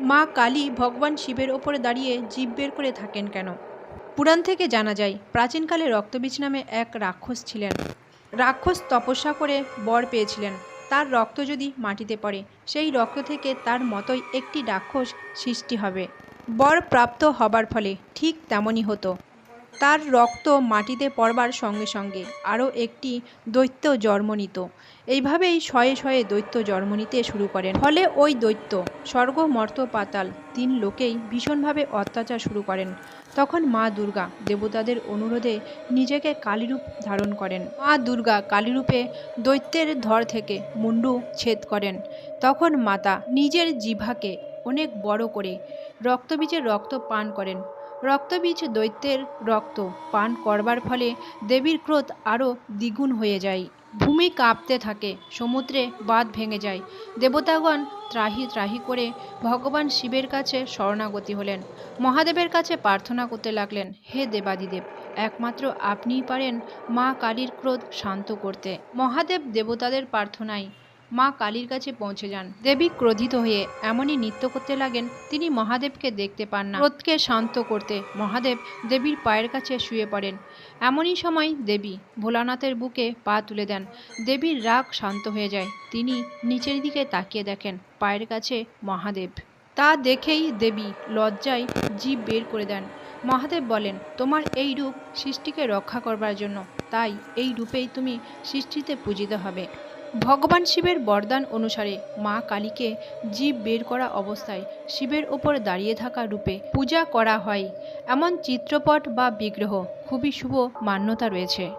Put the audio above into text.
মা কালী ভগবান শিবের ওপরে দাঁড়িয়ে জীব বের করে থাকেন কেন? পুরাণ থেকে জানা যায়, প্রাচীনকালে রক্তবীজ নামে এক রাক্ষস ছিলেন। রাক্ষস তপস্যা করে বর পেয়েছিলেন। তার রক্ত যদি মাটিতে পড়ে, সেই রক্ত থেকে তার মতোই একটি রাক্ষস সৃষ্টি হবে। বর প্রাপ্ত হবার ফলে ঠিক তেমনই হতো। তার রক্ত মাটিতে পড়বার সঙ্গে সঙ্গে আরও একটি দৈত্য জন্ম নিত। এইভাবেই শয়ে শয়ে দৈত্য জন্ম নিতে শুরু করেন। ফলে ওই দৈত্য, স্বর্গ, মর্ত, পাতাল তিন লোকেই ভীষণভাবে অত্যাচার শুরু করেন। তখন মা দুর্গা দেবতাদের অনুরোধে নিজেকে কালীরূপ ধারণ করেন। মা দুর্গা কালীরূপে দৈত্যের ধর থেকে মুন্ডু ছেদ করেন। তখন মাতা নিজের জিভাকে অনেক বড় করে রক্তবীজের রক্ত পান করেন। রক্তবীজ দৈত্যের রক্ত পান করবার ফলে দেবীর ক্রোধ আরও দ্বিগুণ হয়ে যায়। ভূমি কাঁপতে থাকে, সমুদ্রে বাঁধ ভেঙে যায়। দেবতাগণ ত্রাহি ত্রাহি করে ভগবান শিবের কাছে শরণাগতি হলেন। মহাদেবের কাছে প্রার্থনা করতে লাগলেন, হে দেবাদিদেব, একমাত্র আপনিই পারেন মা কালীর ক্রোধ শান্ত করতে। মহাদেব দেবতাদের প্রার্থনায় মা কালীর কাছে পৌঁছে যান। দেবী ক্রোধিত হয়ে এমনই নৃত্য করতে লাগেন, তিনি মহাদেবকে দেখতে পান না। ক্রোধকে শান্ত করতে মহাদেব দেবীর পায়ের কাছে শুয়ে পড়েন। এমনই সময় দেবী ভোলানাথের বুকে পা তুলে দেন। দেবীর রাগ শান্ত হয়ে যায়। তিনি নিচের দিকে তাকিয়ে দেখেন, পায়ের কাছে মহাদেব। তা দেখেই দেবী লজ্জায় জীব বের করে দেন। মহাদেব বলেন, তোমার এই রূপ সৃষ্টিকে রক্ষা করবার জন্য। তাই এই রূপেই তুমি সৃষ্টিতে পূজিত হবে। ভগবান শিবের বরদান অনুসারে মা কালীকে জীব বের করা অবস্থায় শিবের ওপর দাঁড়িয়ে থাকা রূপে পূজা করা হয়। এমন চিত্রপট বা বিগ্রহ খুবই শুভ মান্যতা রয়েছে।